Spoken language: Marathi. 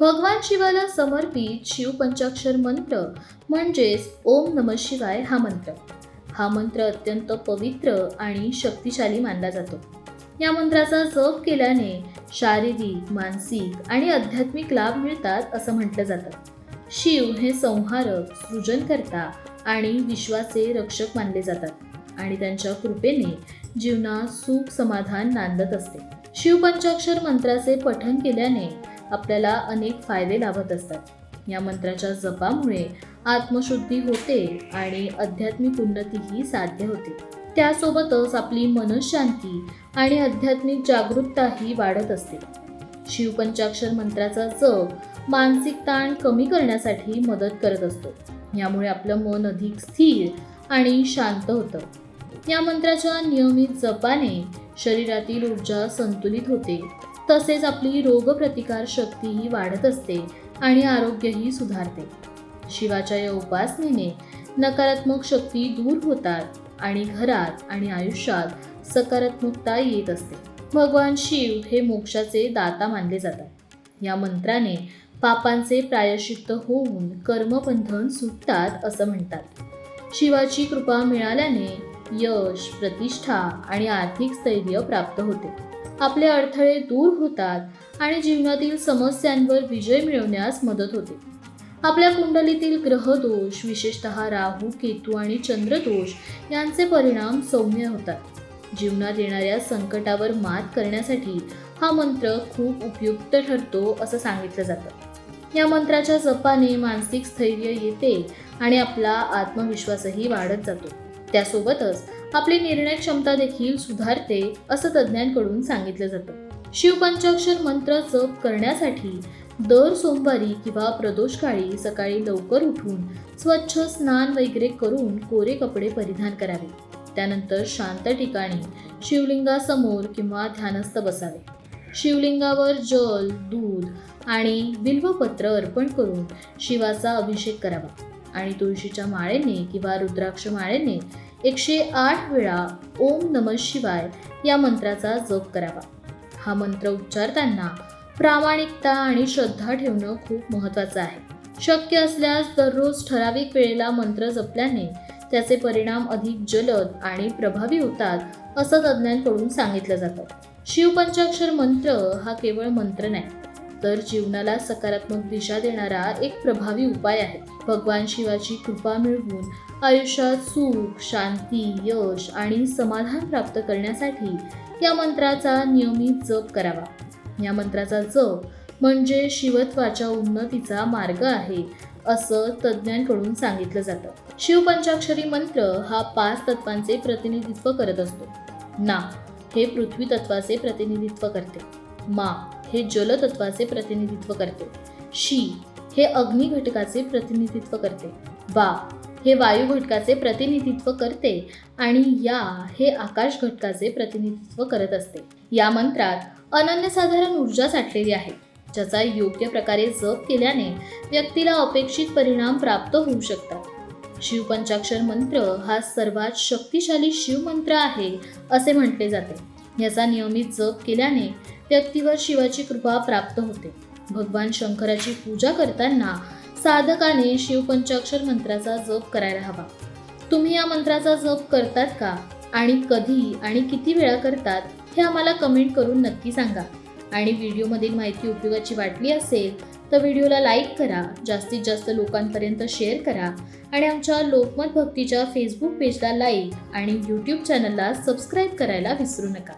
भगवान शिवाला समर्पित शिवपंचाक्षर मंत्र म्हणजेच ओम नम शिवाय हा मंत्र. हा मंत्र अत्यंत पवित्र आणि शक्तिशाली मानला जातो. या मंत्राचा जप केल्याने शारीरिक मानसिक आणि आध्यात्मिक लाभ मिळतात असं म्हटलं जातं. शिव हे संहारक सृजनकर्ता आणि विश्वाचे रक्षक मानले जातात आणि त्यांच्या कृपेने जीवनात सुख समाधान नांदत असते. शिवपंचाक्षर मंत्राचे पठण केल्याने आपल्याला अनेक फायदे लाभत असतात. या मंत्राच्या जपामुळे आत्मशुद्धी होते आणि आध्यात्मिक उन्नतीही साध्य होते. त्यासोबतच आपली मनशांती आणि आध्यात्मिक जागरूकताही वाढत असते. शिवपंचाक्षर मंत्राचा जप मानसिक ताण कमी करण्यासाठी मदत करत असतो. यामुळे आपलं मन अधिक स्थिर आणि शांत होतं. या मंत्राच्या नियमित जपाने शरीरातील ऊर्जा संतुलित होते. तसेच आपली रोगप्रतिकार शक्तीही वाढत असते आणि आरोग्यही सुधारते. शिवाच्या या उपासनेने नकारात्मक शक्ती दूर होतात आणि घरात आणि आयुष्यात सकारात्मकता येत असते. भगवान शिव हे मोक्षाचे दाता मानले जातात. या मंत्राने पापांचे प्रायश्चित्त होऊन कर्मबंधन सुटतात असं म्हणतात. शिवाची कृपा मिळाल्याने यश प्रतिष्ठा आणि आर्थिक स्थैर्य प्राप्त होते. आपले अडथळे दूर होतात आणि जीवनातील समस्यांवर विजय मिळवण्यास मदत होते. आपल्या कुंडलीतील ग्रहदोष विशेषतः राहू केतू आणि चंद्रदोष यांचे परिणाम सौम्य होतात. जीवनात येणाऱ्या संकटावर मात करण्यासाठी हा मंत्र खूप उपयुक्त ठरतो असं सांगितलं जातं. या मंत्राच्या जपाने मानसिक स्थैर्य येते आणि आपला आत्मविश्वासही वाढत जातो. त्यासोबतच आपली निर्णय क्षमता देखील सुधारते असं तज्ज्ञांकडून सांगितलं जातं. शिवपंचाक्षर मंत्र जप करण्यासाठी दर सोमवारी किंवा प्रदोषकाळी सकाळी लवकर उठून स्वच्छ स्नान वगैरे करून कोरे कपडे परिधान करावे. त्यानंतर शांत ठिकाणी शिवलिंगासमोर किंवा ध्यानस्थ बसावे. शिवलिंगावर जल दूध आणि बिल्वपत्र अर्पण करून शिवाचा अभिषेक करावा. आणि तुळशीच्या माळेने किंवा रुद्राक्ष माळेने एकशे आठ वेळा ओम नम शिवाय या मंत्राचा जप करावा. हा मंत्र उच्चारताना प्रामाणिकता आणि श्रद्धा ठेवणं खूप महत्त्वाचं आहे. शक्य असल्यास दररोज ठराविक वेळेला मंत्र जपल्याने त्याचे परिणाम अधिक जलद आणि प्रभावी होतात असं तज्ज्ञांकडून सांगितलं जातं. शिवपंचाक्षर मंत्र हा केवळ मंत्र नाही तर जीवनाला सकारात्मक दिशा देणारा एक प्रभावी उपाय आहे. भगवान शिवाची कृपा मिळवून आयुष्यात सुख शांती यश आणि समाधान प्राप्त करण्यासाठी या मंत्राचा नियमित जप करावा. या मंत्राचा जप म्हणजे शिवत्वाच्या उन्नतीचा मार्ग आहे असं तज्ज्ञांकडून सांगितलं जातं. शिवपंचाक्षरी मंत्र हा पाच तत्वांचे प्रतिनिधित्व करत असतो. ना हे पृथ्वी तत्वाचे प्रतिनिधित्व करते. मा हे जलतत्वाचे प्रतिनिधित्व करते. शी हे अग्नी घटकाचे प्रतिनिधित्व करते. बा हे वायू घटकाचे प्रतिनिधित्व करते आणि या हे आकाश घटकाचे प्रतिनिधित्व करत असते. या मंत्रात अनन्यसाधारण ऊर्जा साठलेली आहे ज्याचा योग्य प्रकारे जप केल्याने व्यक्तीला अपेक्षित परिणाम प्राप्त होऊ शकतात. शिवपंचाक्षर मंत्र हा सर्वात शक्तिशाली शिवमंत्र आहे असे म्हटले जाते. याचा नियमित जप केल्याने व्यक्तीवर शिवाची कृपा प्राप्त होते. भगवान शंकराची पूजा करताना साधकाने शिवपंचाक्षर मंत्राचा जप करायला हवा. तुम्ही या मंत्राचा जप करतात का? आणि कधी आणि किती वेळा करतात हे आम्हाला कमेंट करून नक्की सांगा. आणि व्हिडिओमधील माहिती उपयोगाची वाटली असेल तर व्हिडिओला लाईक करा जास्तीत जास्त लोकांपर्यंत शेअर करा आणि आमच्या लोकमत भक्तीच्या फेसबुक पेजला लाईक आणि यूट्यूब चॅनलला सबस्क्राईब करायला विसरू नका.